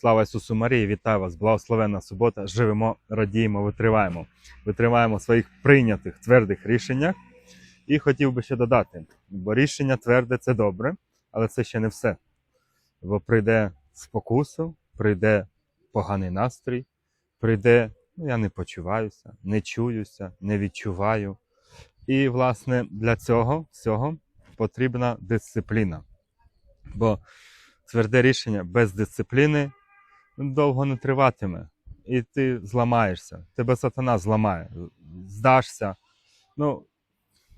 Слава Ісусу Марії, вітаю вас! Благословенна субота! Живемо, радіємо, витриваємо. Витриваємо в своїх прийнятих твердих рішеннях. І хотів би ще додати, бо рішення тверде це добре, але це ще не все. Бо прийде спокуса, прийде поганий настрій, прийде, ну я не почуваюся, не чуюся, не відчуваю. І, власне, для цього всього потрібна дисципліна. Бо тверде рішення без дисципліни довго не триватиме. І ти зламаєшся. Тебе сатана зламає, здашся. Ну,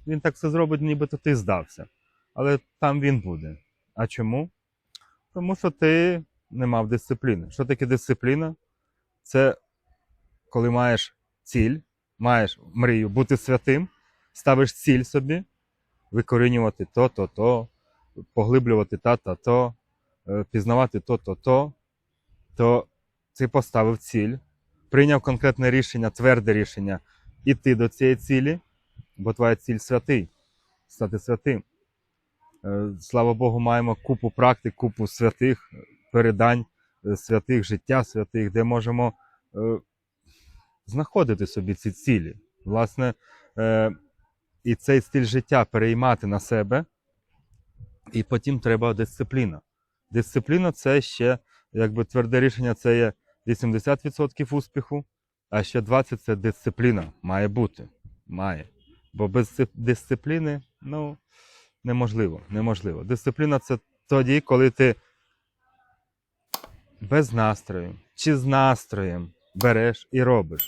він так все зробить, нібито ти здався. Але там він буде. А чому? Тому що ти не мав дисципліни. Що таке дисципліна? Це коли маєш ціль, маєш мрію бути святим, ставиш ціль собі, викорінювати то-то-то, поглиблювати та-та-то, е, пізнавати то-то-то, то ти поставив ціль, прийняв конкретне рішення, тверде рішення іти до цієї цілі, бо твоя ціль святий, стати святим. Е, Слава Богу, маємо купу практик, купу святих передань, е, святих життя святих, де можемо е, знаходити собі ці цілі. Власне, е, і цей стиль життя переймати на себе, і потім треба дисципліна. Дисципліна це ще, якби тверде рішення, це є 80% успіху, а ще 20% це дисципліна. Має бути. Має. Бо без дисципліни, ну, неможливо. неможливо. Дисципліна це тоді, коли ти без настрою чи з настроєм береш і робиш.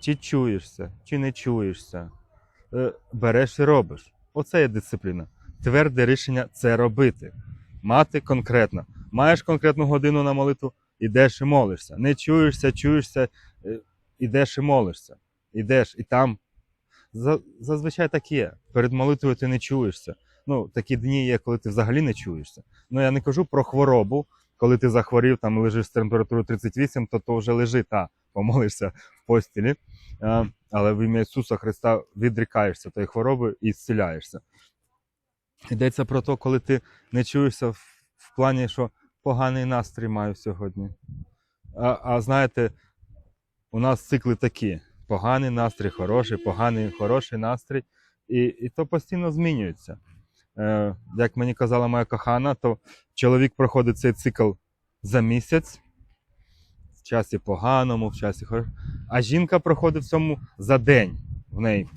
Чи чуєшся, чи не чуєшся, е, береш і робиш. Оце є дисципліна. Тверде рішення це робити. Мати конкретно. Маєш конкретну годину на молитву, ідеш і молишся. Не чуєшся, чуєшся, е, ідеш і молишся. Ідеш і там. Зазвичай так є. Перед молитвою ти не чуєшся. Ну, такі дні є, коли ти взагалі не чуєшся. Ну я не кажу про хворобу, коли ти захворів, там лежиш з температурою 38, то то вже лежи, та, помолишся в постілі. Але в ім'я Ісуса Христа відрікаєшся тої хвороби і зціляєшся. Йдеться про те, коли ти не чуєшся в плані, що поганий настрій маю сьогодні. А, а знаєте, у нас цикли такі: поганий настрій, хороший, поганий, хороший настрій, і, і то постійно змінюється. Е, як мені казала моя кохана, то чоловік проходить цей цикл за місяць, в часі поганому, в часі хорошому, а жінка проходить в цьому за день. В неї.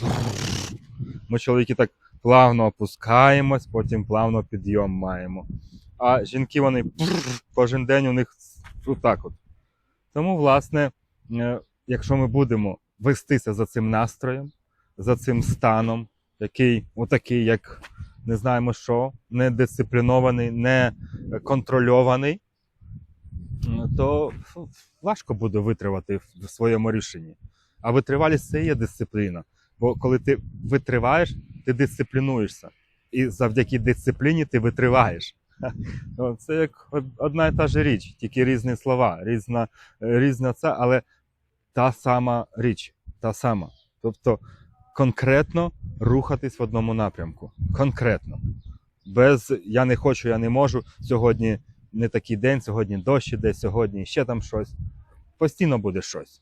Ми чоловіки так плавно опускаємось, потім плавно підйом маємо. А жінки вони кожен день у них отак от. Тому, власне, е, якщо ми будемо вестися за цим настроєм, за цим станом, який отакий, як не знаємо що, не дисциплінований, не контрольований, то важко буде витривати в своєму рішенні. А витривалість це є дисципліна. Бо коли ти витриваєш, ти дисциплінуєшся. І завдяки дисципліні ти витриваєш. Це як одна і та ж річ, тільки різні слова, різна, різна це, але та сама річ, та сама. Тобто конкретно рухатись в одному напрямку. Конкретно. Без я не хочу, я не можу. Сьогодні не такий день, сьогодні дощ іде, сьогодні ще там щось. Постійно буде щось.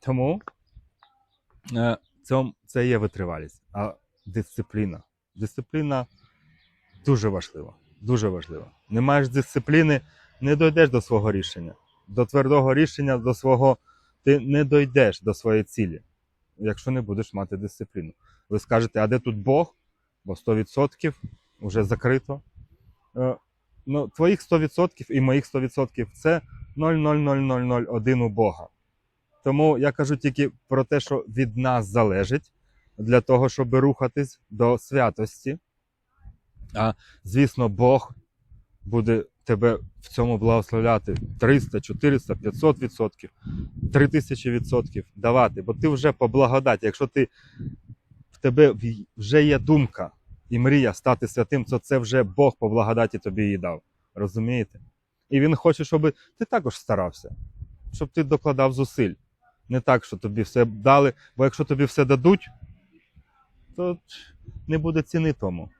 Тому е, це є витривалість. А дисципліна. Дисципліна дуже важлива. Дуже важлива. Не маєш дисципліни, не дойдеш до свого рішення. До твердого рішення, до свого. Ти не дойдеш до своєї цілі, якщо не будеш мати дисципліну. Ви скажете, а де тут Бог? Бо 100% вже закрито. Е, ну, твоїх 100% і моїх 100% це 0,00001 у Бога. Тому я кажу тільки про те, що від нас залежить для того, щоб рухатись до святості. А звісно, Бог буде тебе в цьому благословляти 300, 400, 500 відсотків, 3000 відсотків давати, бо ти вже по благодаті, якщо ти в тебе вже є думка і мрія стати святим, то це вже Бог по благодаті тобі її дав. Розумієте? І він хоче, щоб ти також старався, щоб ти докладав зусиль. Не так, що тобі все дали, бо якщо тобі все дадуть, то не буде ціни тому.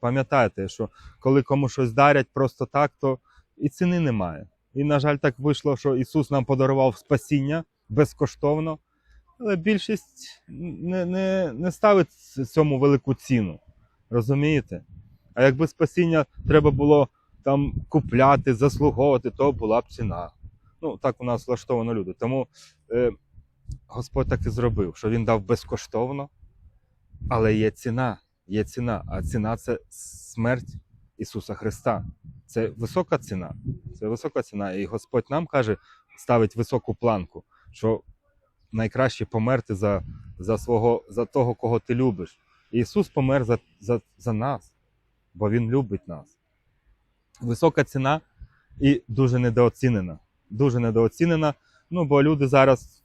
Пам'ятайте, що коли кому щось дарять просто так, то і ціни немає. І, на жаль, так вийшло, що Ісус нам подарував спасіння безкоштовно, але більшість не, не, не ставить цьому велику ціну. Розумієте? А якби спасіння треба було там купляти, заслуговувати, то була б ціна. Ну, так у нас влаштовано люди. Тому е, Господь так і зробив, що Він дав безкоштовно, але є ціна. Є ціна. А ціна це смерть Ісуса Христа. Це висока ціна. Це висока ціна. І Господь нам каже, ставить високу планку, що найкраще померти за, за, свого, за того, кого ти любиш. Ісус помер за, за, за нас, бо Він любить нас. Висока ціна і дуже недооцінена. Дуже недооцінена. Ну, бо люди зараз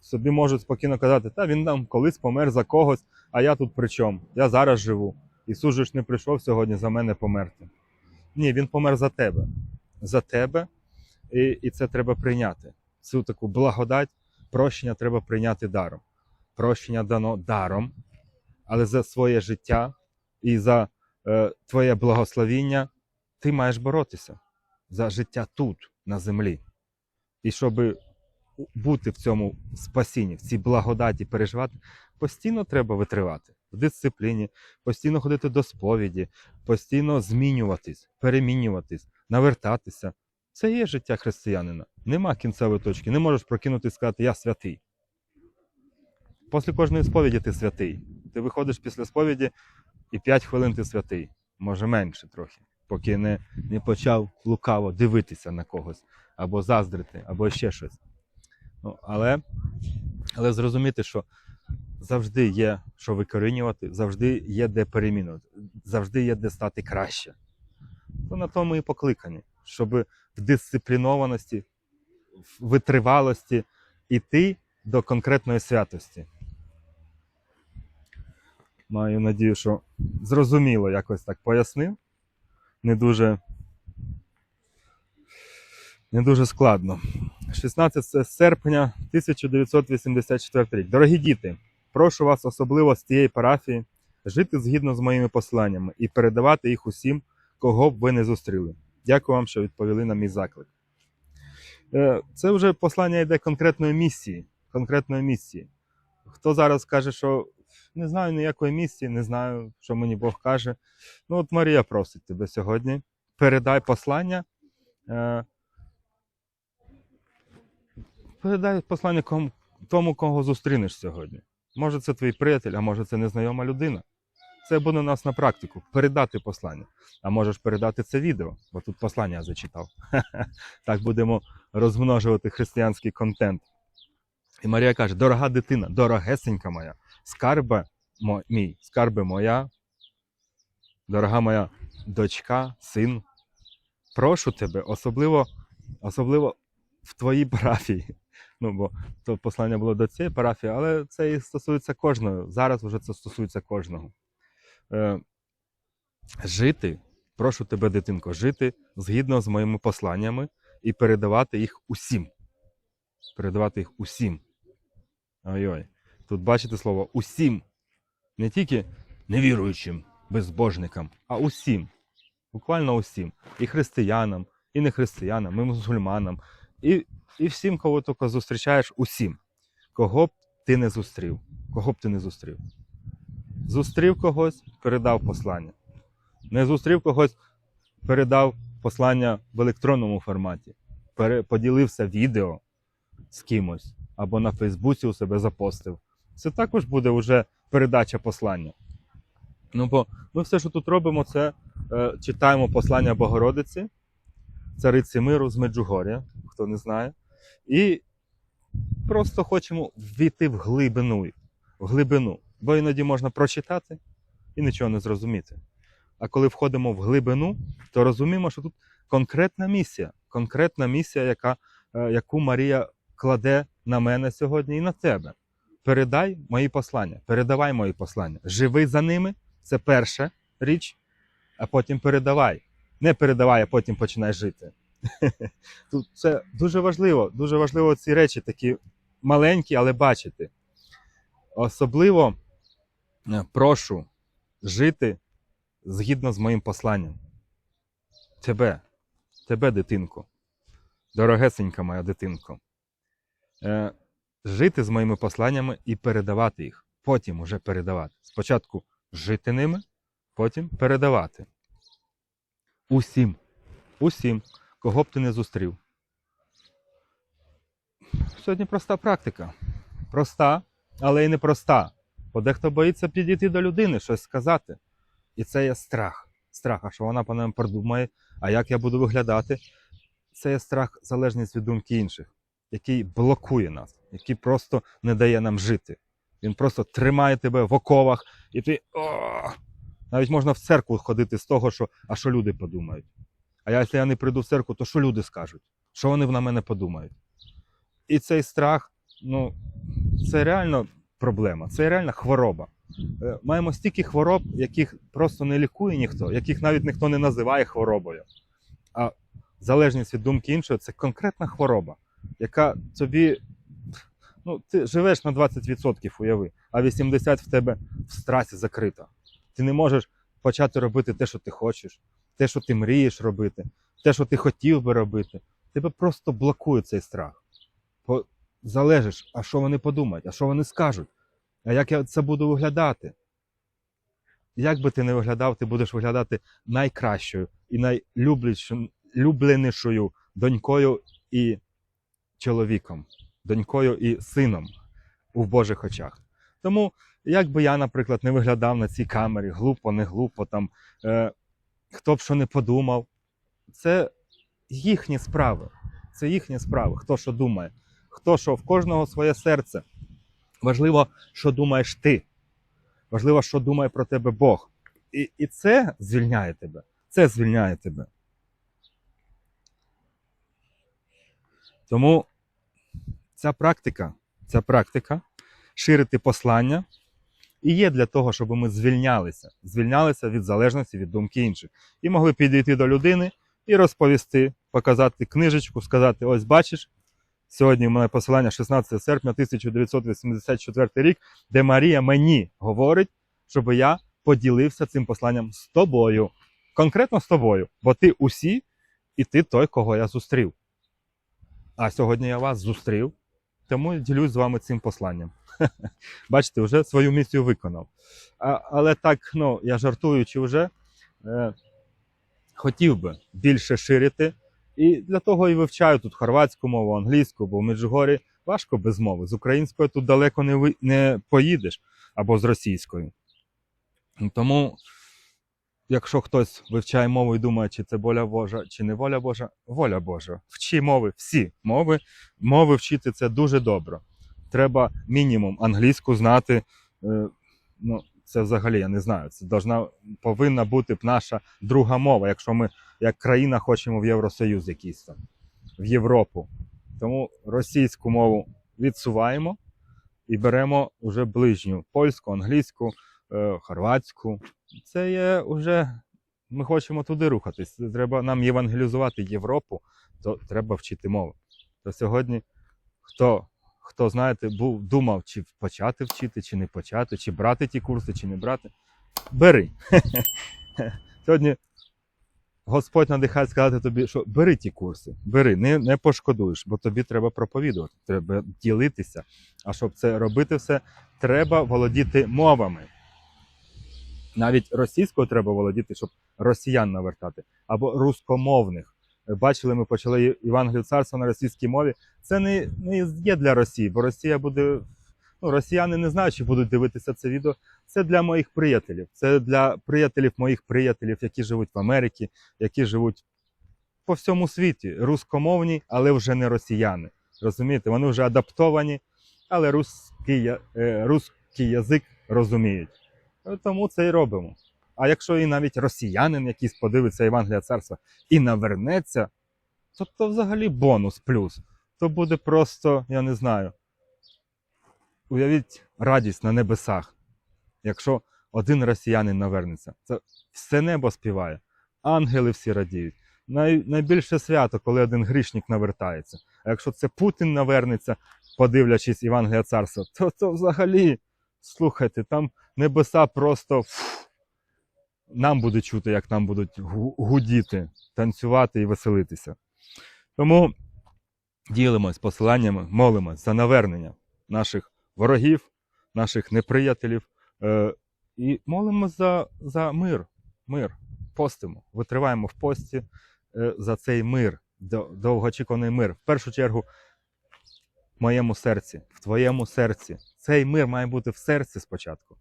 собі можуть спокійно казати, та він там колись помер за когось, а я тут при чому? Я зараз живу. Ісус же ж не прийшов сьогодні за мене померти. Ні, Він помер за тебе. За тебе, і, і це треба прийняти. Цю таку благодать, прощення треба прийняти даром. Прощення дано даром, але за своє життя і за е, твоє благословіння ти маєш боротися за життя тут, на землі. І щоб бути в цьому спасінні, в цій благодаті переживати, постійно треба витривати в дисципліні, постійно ходити до сповіді, постійно змінюватись, перемінюватись, навертатися. Це є життя християнина. Нема кінцевої точки. Не можеш прокинутися і сказати Я святий. Після кожної сповіді ти святий. Ти виходиш після сповіді і 5 хвилин ти святий, може менше трохи, поки не, не почав лукаво дивитися на когось, або заздрити, або ще щось. Ну, але, але зрозуміти, що завжди є що викорінювати, завжди є де перемінувати, завжди є де стати краще. То на тому і покликані, щоб в дисциплінованості, в витривалості йти до конкретної святості. Маю надію, що зрозуміло якось так пояснив. Не дуже, не дуже складно. 16 серпня 1984 рік. Дорогі діти, прошу вас особливо з цієї парафії жити згідно з моїми посланнями і передавати їх усім, кого б ви не зустріли. Дякую вам, що відповіли на мій заклик. Е, Це вже послання йде конкретної місії. Конкретної місії. Хто зараз каже, що не знаю ніякої місії, не знаю, що мені Бог каже. Ну, от Марія просить тебе сьогодні. Передай послання. Передай послання тому, кого зустрінеш сьогодні. Може, це твій приятель, а може, це незнайома людина. Це буде у нас на практику передати послання. А можеш передати це відео, бо тут послання я зачитав. Так будемо розмножувати християнський контент. І Марія каже: дорога дитина, дорогесенька моя, скарбе мій, скарби моя, дорога моя дочка, син. Прошу тебе, особливо, особливо в твоїй парафії. Ну, бо то послання було до цієї парафії, але це і стосується кожного. Зараз вже це стосується кожного. Е, жити, прошу тебе, дитинко, жити згідно з моїми посланнями і передавати їх усім. Передавати їх усім. Ой-ой. Тут бачите слово усім. Не тільки невіруючим, безбожникам, а усім. Буквально усім. І християнам, і нехристиянам, і мусульманам, і, і всім, кого тільки зустрічаєш, усім. Кого б ти не зустрів. Кого б ти не зустрів. Зустрів когось, передав послання. Не зустрів когось, передав послання в електронному форматі. Поділився відео з кимось або на Фейсбуці у себе запостив. Це також буде вже передача послання. Ну, бо ми все, що тут робимо, це е, читаємо послання Богородиці, цариці миру з Меджугоря, хто не знає, і просто хочемо ввійти в глибину, в глибину. Бо іноді можна прочитати і нічого не зрозуміти. А коли входимо в глибину, то розуміємо, що тут конкретна місія, конкретна місія, яка, е, яку Марія кладе на мене сьогодні і на тебе. Передай мої послання, передавай мої послання. Живи за ними це перша річ, а потім передавай. Не передавай, а потім починай жити. Тут це дуже важливо, дуже важливо ці речі такі маленькі, але бачити. Особливо е, прошу жити згідно з моїм посланням. Тебе, тебе, дитинко, дорогесенька моя дитинко, е, жити з моїми посланнями і передавати їх. Потім уже передавати. Спочатку жити ними, потім передавати. Усім, усім, кого б ти не зустрів. Сьогодні проста практика. Проста, але й не проста. Бо дехто боїться підійти до людини, щось сказати. І це є страх. Страх, а що вона по нам продумає, а як я буду виглядати. Це є страх, залежність від думки інших, який блокує нас, який просто не дає нам жити. Він просто тримає тебе в оковах, і ти. Навіть можна в церкву ходити з того, що а що люди подумають. А якщо я не прийду в церкву, то що люди скажуть? Що вони на мене подумають? І цей страх, ну, це реально проблема, це реальна хвороба. Е, Маємо стільки хвороб, яких просто не лікує ніхто, яких навіть ніхто не називає хворобою. А залежність від думки іншого це конкретна хвороба, яка тобі. Ну, ти живеш на 20% уяви, а 80% в тебе в страсі закрита. Ти не можеш почати робити те, що ти хочеш, те, що ти мрієш робити, те, що ти хотів би робити. Тебе просто блокує цей страх. Залежиш, а що вони подумають, а що вони скажуть, а як я це буду виглядати. Як би ти не виглядав, ти будеш виглядати найкращою і найлюбленішою донькою і чоловіком, донькою і сином у Божих очах. Тому, як би я, наприклад, не виглядав на цій камері, глупо, не глупо, там, е, хто б що не подумав, це їхні справи. Це їхні справи, хто що думає, хто що в кожного своє серце. Важливо, що думаєш ти. Важливо, що думає про тебе Бог. І, і це звільняє тебе. Це звільняє тебе. Тому ця практика, ця практика ширити послання і є для того, щоб ми звільнялися, звільнялися від залежності від думки інших. І могли підійти до людини і розповісти, показати книжечку, сказати: ось бачиш, сьогодні у мене посилання 16 серпня 1984 рік, де Марія мені говорить, щоб я поділився цим посланням з тобою. Конкретно з тобою, бо ти усі, і ти той, кого я зустрів. А сьогодні я вас зустрів, тому ділюсь з вами цим посланням. Бачите, вже свою місію виконав. А, але так, ну, я жартуючи вже, е, хотів би більше ширити. І для того і вивчаю тут хорватську мову, англійську, бо в Меджугорі важко без мови. З українською тут далеко не, ви, не поїдеш або з російською. Тому, якщо хтось вивчає мову і думає, чи це воля Божа, чи не воля Божа, воля Божа. Вчи мови, всі мови. Мови вчити це дуже добре. Треба мінімум англійську знати. Е, ну, це взагалі я не знаю. Це должна, повинна бути б наша друга мова, якщо ми як країна хочемо в Євросоюз якийсь там, в Європу. Тому російську мову відсуваємо і беремо вже ближню польську, англійську, е, хорватську. Це є вже. Ми хочемо туди рухатись. Треба нам євангелізувати Європу, то треба вчити мову. То сьогодні хто хто знаєте, був думав, чи почати вчити, чи не почати, чи брати ті курси, чи не брати. Бери. Сьогодні Господь надихає сказати тобі, що бери ті курси, бери, не, не пошкодуєш, бо тобі треба проповідувати, треба ділитися. А щоб це робити все, треба володіти мовами. Навіть російською треба володіти, щоб росіян навертати, або рускомовних бачили, ми почали Євангелію царства на російській мові. Це не, не є для Росії, бо Росія буде. Ну, росіяни не знають, чи будуть дивитися це відео. Це для моїх приятелів. Це для приятелів моїх приятелів, які живуть в Америці, які живуть по всьому світі. Рускомовні, але вже не росіяни. Розумієте, вони вже адаптовані, але русський, е, русський язик розуміють. Тому це і робимо. А якщо і навіть росіянин якийсь подивиться Євангелія царства і навернеться, то то взагалі бонус плюс. То буде просто, я не знаю. Уявіть радість на небесах, якщо один росіянин навернеться. Це все небо співає, ангели всі радіють. Най, найбільше свято, коли один грішник навертається. А якщо це Путін навернеться, подивлячись Євангелія царства, то, то взагалі, слухайте, там небеса просто. фу, нам буде чути, як нам будуть гудіти, танцювати і веселитися. Тому ділимось посиланнями, молимось за навернення наших ворогів, наших неприятелів е, і молимось за, за мир. Мир. Постимо, витриваємо в пості е, за цей мир, довгоочікуваний мир. В першу чергу, в моєму серці, в твоєму серці. Цей мир має бути в серці спочатку.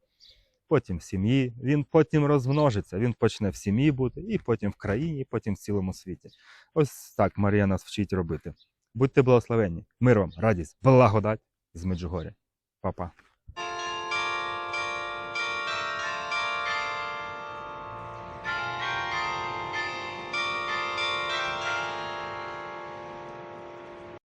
Потім в сім'ї, він потім розмножиться, він почне в сім'ї бути, і потім в країні, і потім в цілому світі. Ось так Марія нас вчить робити. Будьте благословенні. Мир вам, радість, благодать з Меджугоря. Па-па.